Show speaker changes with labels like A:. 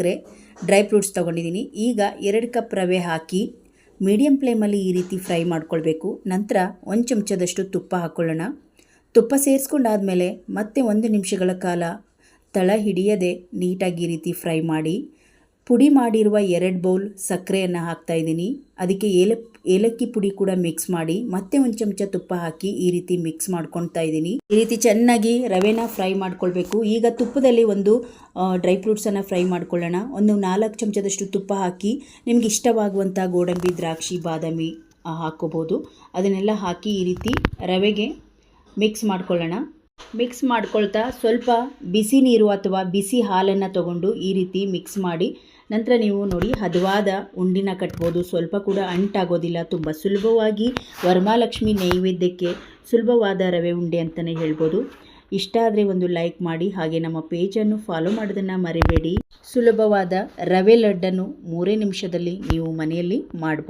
A: ಸಕ್ಕರೆ dry fruits ತೊಗೊಂಡಿದ್ದೀನಿ ಈಗ ಎರಡು ಕಪ್ ರವೆ ಹಾಕಿ ಮೀಡಿಯಂ ಫ್ಲೇಮಲ್ಲಿ ಈ ರೀತಿ ಫ್ರೈ ಮಾಡ್ಕೊಳ್ಬೇಕು. ನಂತರ ಒಂದು ಚಮಚದಷ್ಟು ತುಪ್ಪ ಹಾಕ್ಕೊಳ್ಳೋಣ ತುಪ್ಪ ಸೇರಿಸ್ಕೊಂಡಾದಮೇಲೆ ಮತ್ತೆ ಒಂದು ನಿಮಿಷಗಳ ಕಾಲ ತಳ ಹಿಡಿಯದೆ ನೀಟಾಗಿ ಈ ರೀತಿ ಫ್ರೈ ಮಾಡಿ. ಪುಡಿ ಮಾಡಿರುವ ಎರಡು ಬೌಲ್ ಸಕ್ಕರೆಯನ್ನು ಹಾಕ್ತಾ ಇದ್ದೀನಿ. ಅದಕ್ಕೆ ಏಲ ಏಲಕ್ಕಿ ಪುಡಿ ಕೂಡ ಮಿಕ್ಸ್ ಮಾಡಿ ಮತ್ತೆ ಒಂದು ಚಮಚ ತುಪ್ಪ ಹಾಕಿ ಈ ರೀತಿ ಮಿಕ್ಸ್ ಮಾಡ್ಕೊಳ್ತಾ ಇದ್ದೀನಿ. ಈ ರೀತಿ ಚೆನ್ನಾಗಿ ರವೆನ ಫ್ರೈ ಮಾಡ್ಕೊಳ್ಬೇಕು. ಈಗ ತುಪ್ಪದಲ್ಲಿ ಒಂದು ಡ್ರೈ ಫ್ರೂಟ್ಸನ್ನು ಫ್ರೈ ಮಾಡ್ಕೊಳ್ಳೋಣ. ಒಂದು ನಾಲ್ಕು ಚಮಚದಷ್ಟು ತುಪ್ಪ ಹಾಕಿ ನಿಮ್ಗೆ ಇಷ್ಟವಾಗುವಂಥ ಗೋಡಂಬಿ ದ್ರಾಕ್ಷಿ ಬಾದಾಮಿ ಆ, ಹಾಕ್ಕೋಬೋದು. ಅದನ್ನೆಲ್ಲ ಹಾಕಿ ಈ ರೀತಿ ರವೆಗೆ ಮಿಕ್ಸ್ ಮಾಡ್ಕೊಳ್ಳೋಣ. ಮಿಕ್ಸ್ ಮಾಡ್ಕೊಳ್ತಾ ಸ್ವಲ್ಪ ಬಿಸಿ ನೀರು ಅಥವಾ ಬಿಸಿ ಹಾಲನ್ನು ತಗೊಂಡು ಈ ರೀತಿ ಮಿಕ್ಸ್ ಮಾಡಿ ನಂತರ ನೀವು ನೋಡಿ ಹದವಾದ ಉಂಡಿನ ಕಟ್ಬೋದು. ಸ್ವಲ್ಪ ಕೂಡ ಅಂಟಾಗೋದಿಲ್ಲ. ತುಂಬ ಸುಲಭವಾಗಿ ವರಮಹಾಲಕ್ಷ್ಮಿ ನೈವೇದ್ಯಕ್ಕೆ ಸುಲಭವಾದ ರವೆ ಉಂಡೆ ಅಂತಲೇ ಹೇಳ್ಬೋದು. ಇಷ್ಟ ಆದರೆ ಒಂದು ಲೈಕ್ ಮಾಡಿ. ಹಾಗೆ ನಮ್ಮ ಪೇಜನ್ನು ಫಾಲೋ ಮಾಡೋದನ್ನು ಮರಿಬೇಡಿ. ಸುಲಭವಾದ ರವೆ ಲಡ್ಡನ್ನು ಮೂರೇ ನಿಮಿಷದಲ್ಲಿ ನೀವು ಮನೆಯಲ್ಲಿ ಮಾಡ್ಬೋದು